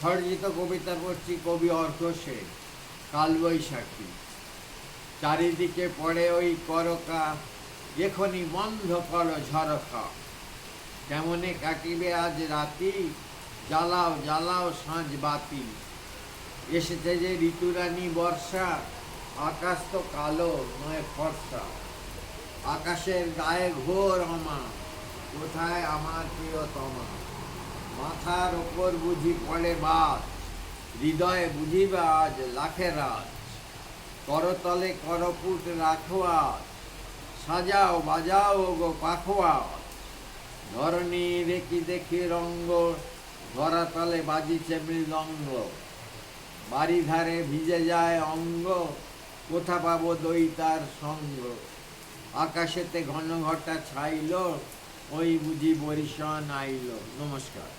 স্বরচিত কবিতা পড়ছি কবি অর্ঘ সেন কালবৈশাখী চারিদিকে পড়ে ওই করকা এখনই বন্ধ করো ঝরকা। কেমনে কাটিবে আজ রাতি, জ্বালাও জ্বালাও সাঁঝ বাতি। এসেছে যে ঋতুরানী বর্ষা, আকাশ তো কালো নয় ফর্সা। আকাশের গায়ে ঘোর অমা, কোথায় আমার প্রিয়তমা? মাথার ওপর বুঝি পড়ে বাদ, হৃদয়ে বুঝিবে আজ লাখে রাজ করতলে করপুট রাখো আজ, সাজাও বাজাও গো পাখোয়া ধরণী রেখি দেখি রঙ্গ, ধরাতলে বাজিছে মৃদঙ্গ। বাড়ি ধারে ভিজে যায় অঙ্গ, কোথা পাবো দইতার সঙ্গ? আকাশেতে ঘন ঘটা ছাইল, ওই বুঝি বরিশন আইল। নমস্কার।